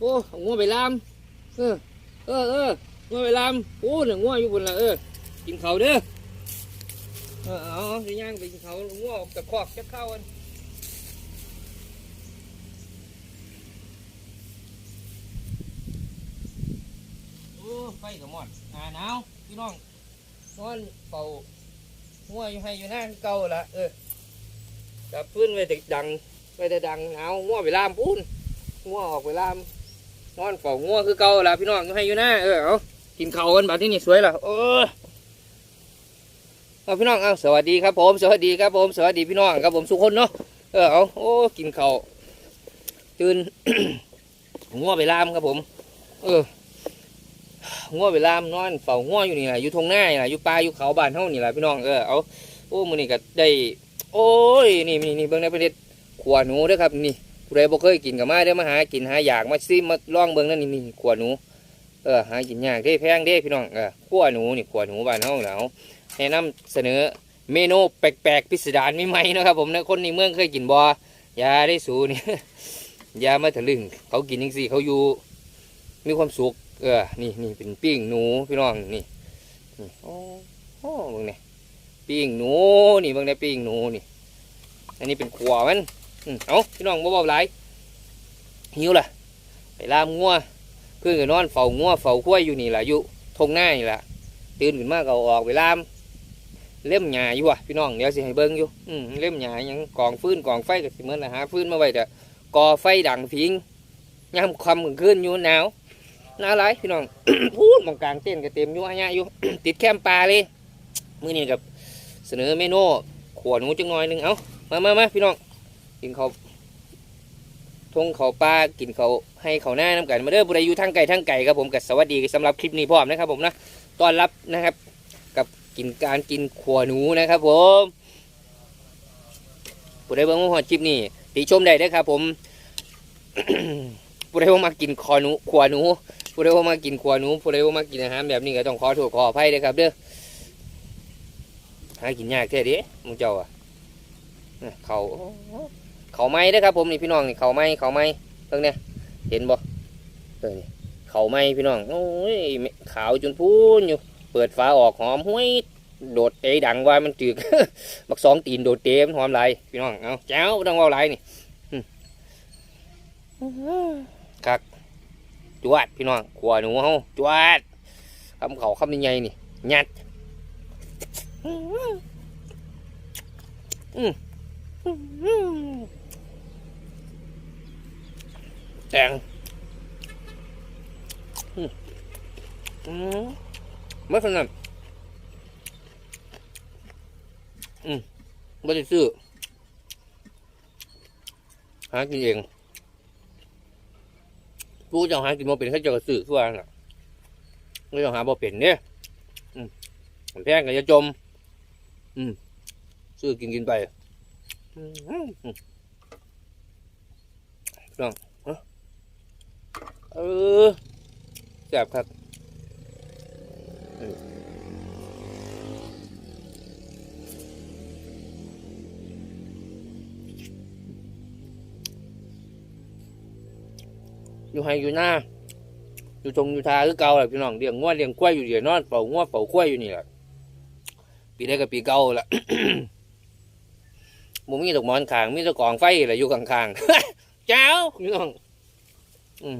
โอ้งัวไปลามเออเออเอองัวไปลามโอ้หนึ่งงัวอยู่บนละเออกินเขาเด้อเออเอาสิย่างไปกินเขางัวออกจากคอกจะเข้ากันโอ้ไฟกับมอดอ่าหนาวพี่น้องนอนเป่างัวอยู่ให้อยู่หน้าเก่าละเออจับพื้นไว้ติดดังไว้แต่ดังหนาวงัวไปลามปูนงัวออกไปลาม นอนเฝ้างัวคือเก่าละพี่น้องอยู่ให้อยู่หน้าเออเอากินเข้ากันบัดที่นี่สวยละเออเอาพี่น้องเอาสวัสดีครับผมสวัสดีครับผมสวัสดีพี่น้องครับผมสุกคนเนาะเออเอาโอ้กินเข้าตื่นงัวไปลามครับผม เอองัวไปลามนอนเฝ้างัวอยู่นี่แหละอยู่ทงหน้านี่แหละอยู่ป่าอยู่เขาบ้านเฮานี่แหละพี่น้องเออเอาโอ้มือนี้ก็ได้ โอ้ยนี่นี่นี่เบิ่งในประเทศขวหนูด้อครับนี่ ผู้ใดบ่เคยกินก็มาเด้มาหากินหาอยากมาซิมาล่องเบิ่งนั่นนี่นี่ขวหนูเออหากินยากเด้แพงเด้พี่น้องเออขวหนูนี่ขวหนูบ้านเฮาแล้วแนะนำเสนอเมนูแปลกๆพิสดารใหม่นะครับผมนะคนในเมืองเคยกินบ่อยาได้สูนี่ยามาทะลึงเขากินจังซี่เขาอยู่ มีความสุขเออนี่นี่เป็นปิ้งหนูพี่น้องนี่นี่โอ้โหเบิ่งนี่ปิ้งหนูนี่เบิ่งได้ปิ้งหนูนี่ อันนี้เป็นขัวมัน เอาพี่น้องบ่บอกหลายหิวล่ะ ไปลามงัวเพื่อนก็นอนเฝ้างัวเฝ้าคุ้ยอยู่นี่ล่ะอยู่ทงหน้านี่ล่ะตื่นขึ้นมาก็เอาออกไปลาม เล่มหญ้าอยู่ว่ะพี่น้องเดี๋ยวสิให้เบิ่งอยู่อืมเล่มหญ้ายังกองฟืนกองไฟก็สิเหมือนน่ะหาฟื้นมาไว้แต่ก่อไฟดังพิงยามค่ำกลางคืนอยู่หนาวหนาวหลายพี่น้องพูดมองกลางเต้นก็เต็มอยู่อะญะอยู่ ติดแคมปลาเลยมื้อนี้กับเสนอเมนูขวหนูจังน่อยหนึงเอ้ามามามาพี่น้อง กินเขาทงเขาปลากินเขาให้เขาหน้าน้ำกันมาเด้อบุรียู่ทางไก่ทางไก่ครับผมกับสวัสดีสำหรับคลิปนี้พร้อมนะครับผมนะต้อนรับนะครับ กับกินการกินขัวหนูนะครับ ผมผู้ใดเบิ่งหัวคลิปนี้ติชมได้เด้อครับ ผมผู้ใดว่ามากินคอหนูขัวหนูผู้ใดว่ามากินขัวหนูผู้ใดว่ามากินอาหารแบบนี้ก็ต้องขอโทษขออภัยเด้ครับเด้อหากินยากแท้เด้มึงเจ้าอะเขา เขาไม้เด้ครับผมนี่พี่น้องนี่เขาไม้เขาไม้เพิ่งเนี่ยเห็นบ่เออนี่เขาไม้พี่น้องโอ้ยขาวจนพูนอยู่ เปิดฝาออกหอมห้วยโดดเตะดังว่ามันจึกบักสองตีนโดดเตะมันหอมไรพี่น้องเอาเจ้าต้องเอาไรนี่อืมคักจวดพี่น้องขวหนูเฮาจวดคำเขาคำยังไงนี่ยัดอืม แตงอืมไม่ขนาดอืมไม่ได้ซื้อหากินเองผู้จ้าหากินบ่เป็นเขาเจ้าก็ซื้อทั่วน่ะผู้เจ้าหาบ่เป็นเนี่ยอืมแพงก็จะจม อืมซื้อกินกินไป อืมอืมลอง เออแซ่บครับอยู่ไฮอยู่หน้า อยู่ตรงอยู่ทาคือเก่าแหละพี่น้องเลี้ยงง้วเลี้ยงกล้วยอยู่เดี๋ยวนอนเป่าง้วเป่ากล้วยอยู่นี่แหละปีได้กับปีเก่าละมุมีดอกหมอนขางมีตะกองไฟแหละอยู่ข้างๆเจ้าพี่น้อง อืม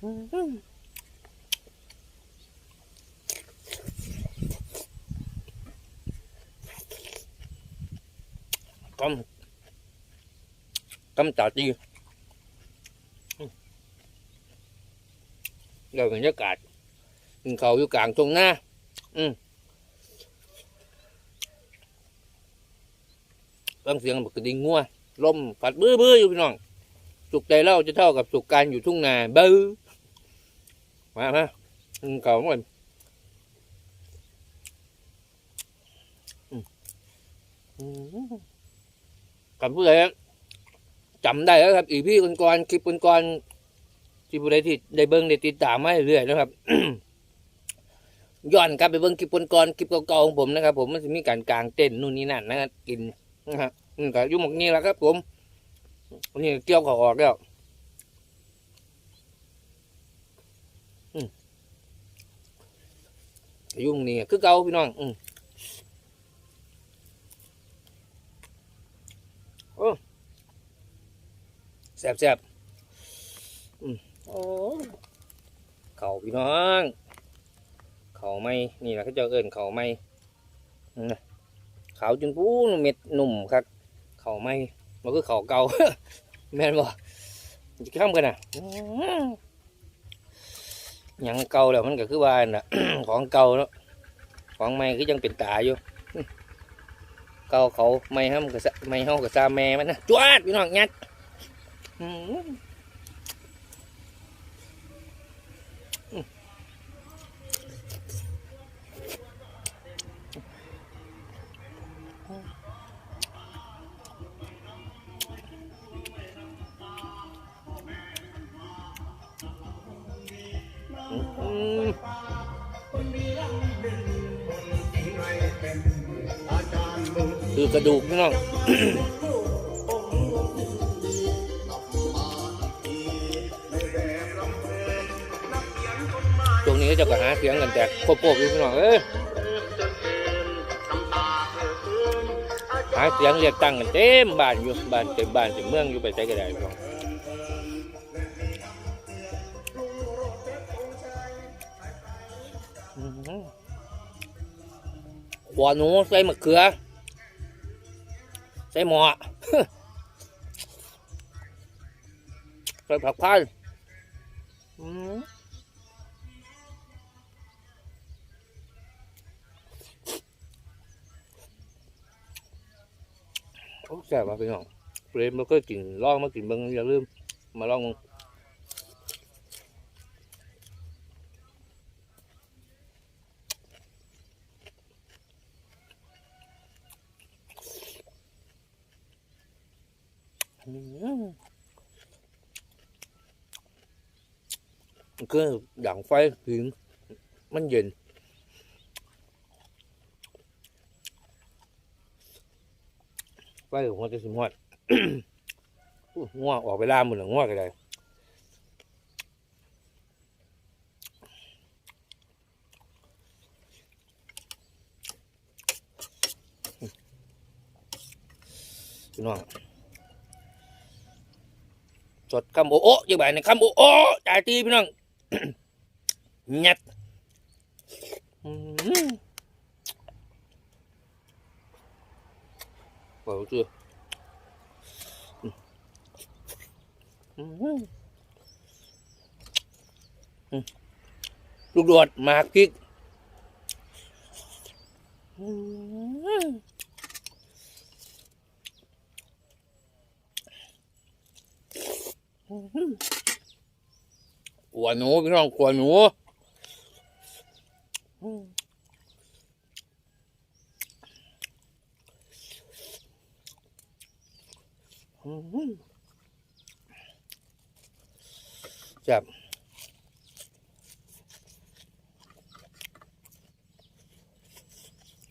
กำกำจัดดีอืมเดี๋ยวบรรยากาศกินเขาอยู่กลางตรงหน้า อืมฟังเสียงบักกระดิ่งงัวลมผัดบื้อบื้ออยู่พี่น้องสุขใจเล่าจะเท่ากับสุขการอยู่ทุ่งนาบื้อ มามากินเขาหมดอืมอืมกับผู้ใดจำได้แล้วครับ อีพี่คนก่อนคลิปคนก่อนที่ผู้ใดที่ได้เบิ้งได้ติดตามมาเรื่อยๆนะครับย้อนกลับไปเบิ้งคลิปคนก่อนคลิปเก่าๆของผมนะครับ ผมมันจะมีการกลางเต้นนู่นนี่นั่นนะครับกินนะครับอืมก็ยุ่หมกนี้แหละครับ ผมนนี้เกี่ยวเขาออกแล้วอืมก็อ ยุ่หมกนี้คือเก่าพี่น้องอืมโอ้แซ่บแซ่บอืมโอ้เข่าพี่น้อง เข่าไม่นี่แหละเขาเจะเอิ้นเข่าไม่นั่นน่ะขาวจนปูเม็ดหนุ่มครับ เข่าไม่มันคือเข่าเก่าแม่นบ่จะข้ามกันน่ะ ยังเก่าแล้วมันก็คือว่าน่ะ ของเก่าเนาะของใหม่คือยังเป็นตาอยู่เก่าเขาไม่ห้ามกับไม่เฮากับซาแม่มันนะจวดพี่น้องยัดอื้อ ระดูกพี่น้องตรงนี้ก็จะก็หาเสียงกันแตกโคบๆอยู่พี่น้องเอ้ยหาเสียงเรียกตั้งกันเต็มบ้านอยู่บ้านเต็มบ้านเต็มเมืองอยู่ไปใช้ก็ได้พี่น้องหัวหนูใส่มะเขือ ใส่หมอใส่ผักพายอื้อโอ้แซ่บว่ะพี่น้องเปรมมันก็กินลองมากินเบิ้งอย่าลืมมาลองมึง อืม มันก็ดังไฟถึงมันเย็น ไฟของมันจะสิมอดอู้ง่วงออกไปล่ามือหรือง่วงกันเลยพี่น้องสดคำโอโอะยังไงในคำโอโอะจ่ายตีพี่น้อง ยัดอืมเปิดชื่ออืมอืม ลูกโดดหมากพริกอืมกลัวหนูพี่น้องกลัวหนู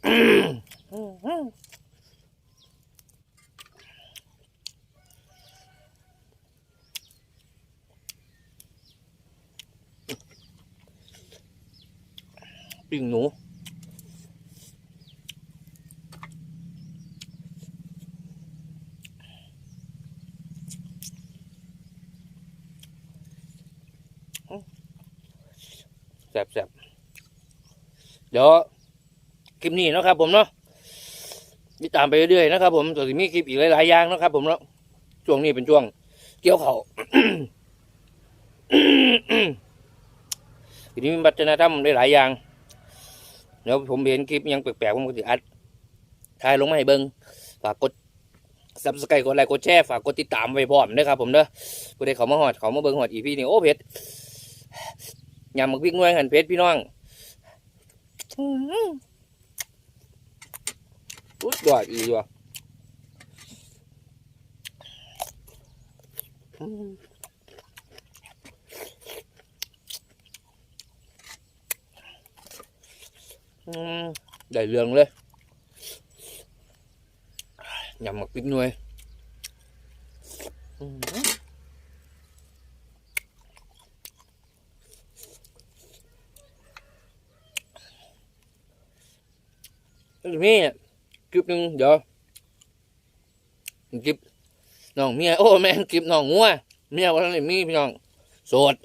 อืมอืมจับ ปิ้งหนูแซ่บแซ่บเดี๋ยวคลิปนี้นะครับผมเนาะติดตามไปเรื่อยๆนะครับผมตัวที่มีคลิปอีกหลายๆอย่างนะครับผมเนาะช่วงนี้เป็นช่วงเกี่ยวเขาทีนี้มีวัฒนธรรมได้หลายอย่าง เดี๋ยวผมเห็นคลิปยังแปลกๆผมก็จะอัดถ่ายลงมาให้เบิ้งฝากกดซับสไครต์กดไลค์กดแชร์ฝากกดติดตามไว้พร้อมนะครับผมเด้อผู้ใดเขามาหอดเขามาเบิ้งหอดอีพี่นี่โอ้เพชรยำมักพริกหน่วยหันเพชรพี่น้องอื้อหือสุดยอดอีว่ะอืม อืม ได้เรื่องเลยยำหมักพริกหน่วยอื้อหือแล้วทีนี่คลิปหนึ่งเดี๋ยวคลิปน้องเมียโอ้แม่คลิปน้องงัวเมียวันนี้มีพี่น้องโสด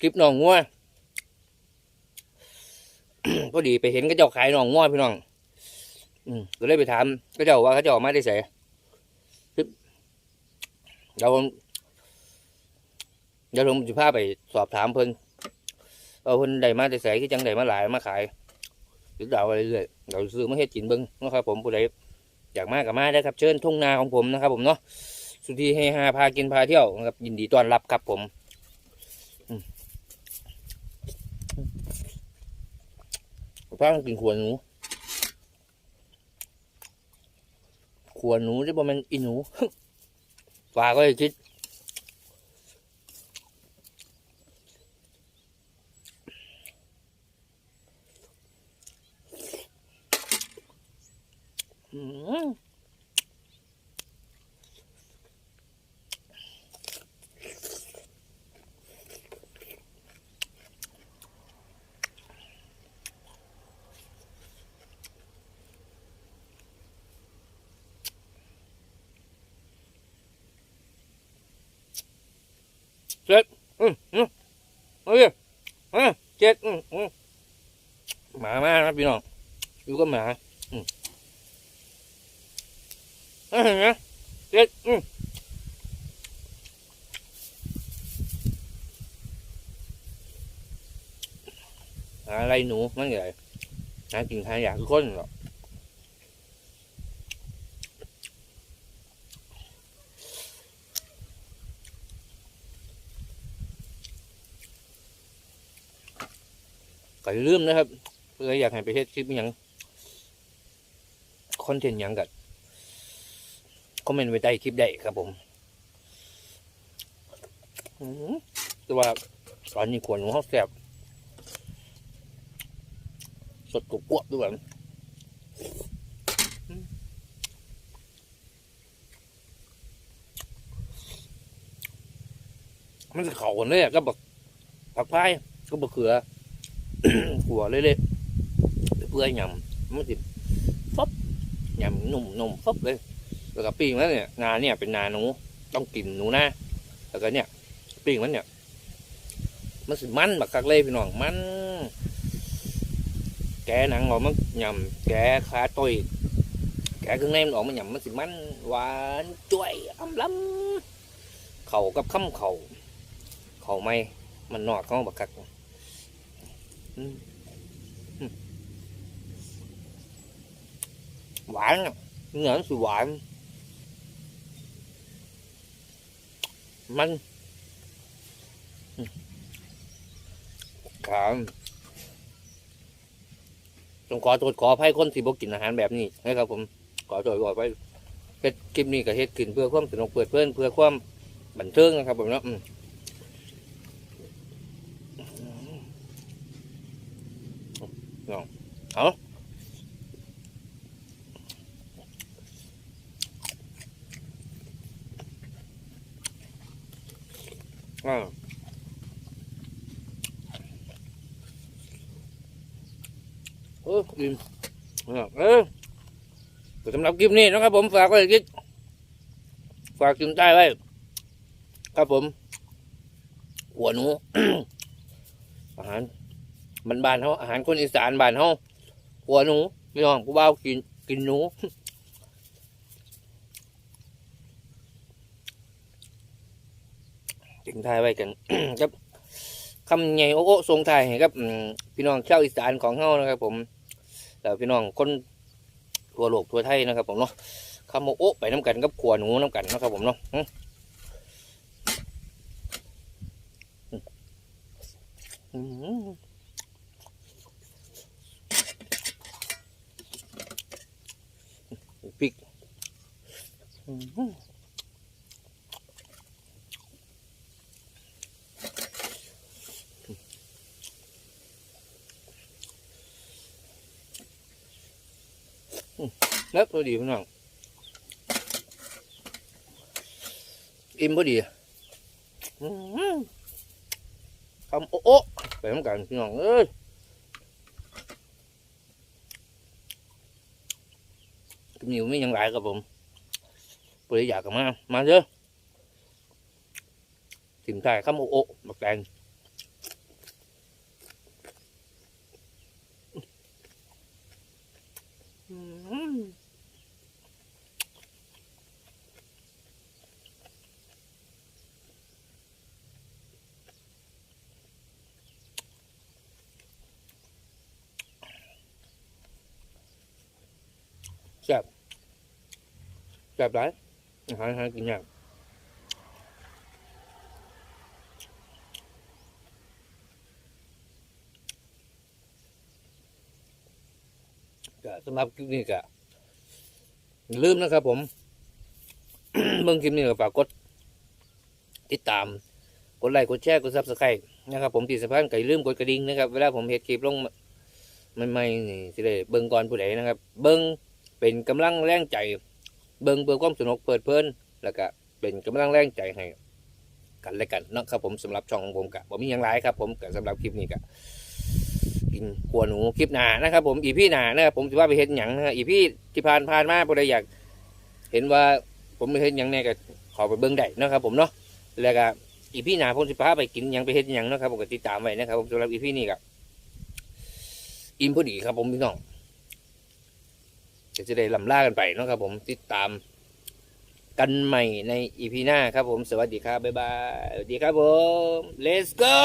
คลิปน้องงัว พอดีไปเห็นก็เจ้าขายน้องงัวพี่น้อง อืมก็เลยไปถามก็เจ้าว่าเขาเจ้ามาได้ใส่ปึ๊บเดี๋ยวผมเดี๋ยวผมจะพาไปสอบถามเพิ่นเอาเพิ่นได้มาได้ใส่ที่จังได้มาหลายมาขายหรือเดาไปเรื่อยๆเราซื้อมาเฮ็ดกินเบิ้งนะครับผมผู้ใดอยากมากกับมาได้ครับ เชิญทุ่งนาของผมนะครับ ผมเนาะสุธีให้ฮาพากินพาเที่ยวนะครับยินดีต้อนรับครับผมอืม้ากินขวหนูขวหนูที่บอกมันอีหนูฝากก็เลยคิดอืมอืมอืมเอาดิอะ เจ็ดอืมอืมหมามาครับพี่น้องอยู่ก็หมาอืมอะเห็นไหเจ็ดอืมอะไรหนูมันใหญ่หากินหาอยากทุกคนหรอกก็อย่า ลืมนะครับเพื่ออยากให้ไปเฮ็ดคลิปอย่างคอนเทนต์หยังกันคอมเมนต์ไว้ใต้คลิปได้ครับผมแต่ว่าตอนนี้ขวดหนูเขาแซ่บสดกรุบด้วยมันจะเข่ากันเลยก็บักผักพายก็บักเขือ หัวเละๆเพื่อยยำมันสิฟบยำหนุ่มนมฟบเลย แล้วก็ปิ้งแล้วเนี่ยนาเนี่ยเป็นนาหนูต้องกินหนูนะแล้วก็เนี่ยปิ้งมันเนี่ย มันสิมันแบักคักเลยพี่น้องมัน แกหนังออกมันยำแกขาต้อยแกะเครื่องในมันออกมันยำมันสิมันหวานจ้วยอำล้ำเข่ากับข้าเข่าเข่าไม่มันนอกเขาบักคัก หวานอะเนื้อสิหวาน มันอืมครับต้องขอโทษขออภัยคนที่บ่กินอาหารแบบนี้นะครับ ผมขอโทษขออภัยเฮ็ดคลิปนี้ก็เฮ็ดขึ้นเพื่อความสนุกเปิดเพื่อนเพื่อความบันเทิงนะครับ ผมเนาะอืม เอาอ่าเออกินอ่าเออก็สำหรับคลิปนี้นะครับผมฝากไว้กิ๊กฝากกินใต้ไว้ ครับผม หัวหนู อาหารมันบ้านเขาอาหารคนอีสานบ้านเขา หัวหนูพี่น้องผู้บ่ากินกินหนูถึงทายไว้กันครับคำใหญ่โอ้โอ้ทรงไทยครับพี่น้องชาวอีสานของเฮานะครับ ผมแล้วพี่น้องคนทั่วโลกทั่วไทยนะครับ ผมเนาะคำโอ้โอไปน้ำกันกับขวหนูน้ำกันนะครับ ผมเนาะอืม nớt nó điểm nào? Im có đìa à? không, ô ô, phải không cần cái ngon ơi? Cũng nhiều mới nhận lại các bụng ผมปริอยากกันมามาเด้อถิ่มไทายคำโอ๊ะๆบักแตงอืมแซ่บแซ่บหลายอา หารหากินยากก็สำหรับคลิปนี้ก็อย่าลืมนะครับ ผมเบิ่งคลิปนี้ก็ฝากกด ติดตาม กดไลค์กดแชร์กดซับสไครต์นะครับ ผมที่สำคัญก็อย่าลืมกดกระดิ่งนะครับ เวลาผมเฮ็ดคลิปลงใหม่นี่สิได้เบิ่งก่อนผู้ใดนะครับ เบิ่งเป็นกำลังแรงใจ เบิ่งเบิ่งความสนุกเปิดเพลินแล้วก็เป็นกำลังแรงใจให้กันและกันเนาะครับผมสำหรับช่องของผมกะผมมีอย่างไรครับ ผมกะสำหรับคลิปนี้กะกินขัวหนูคลิปหนานะครับผมอีพี่หนานะครับผมจะว่าไปเห็นหยังนะอีพี่ที่ผ่านผ่านมาผู้ใดอยาก เห็นว่าผมไปเห็นหยังแน่ก็ขอไปเบิ่งได้นะครับผมเนาะแล้วก็อีพี่หนาผมสิพาไปกินหยังไปเห็นหยังนะครับผมก็ติดตามไว้นะครับผมสำหรับอีพี่นี่กะอิ่มพอดีครับผมพี่น้อง ก็จะได้ลำล่ากันไปนะครับผมติดตามกันใหม่ในอีพีหน้าครับผม สวัสดีครับ บ๊ายบาย สวัสดีครับผม let's go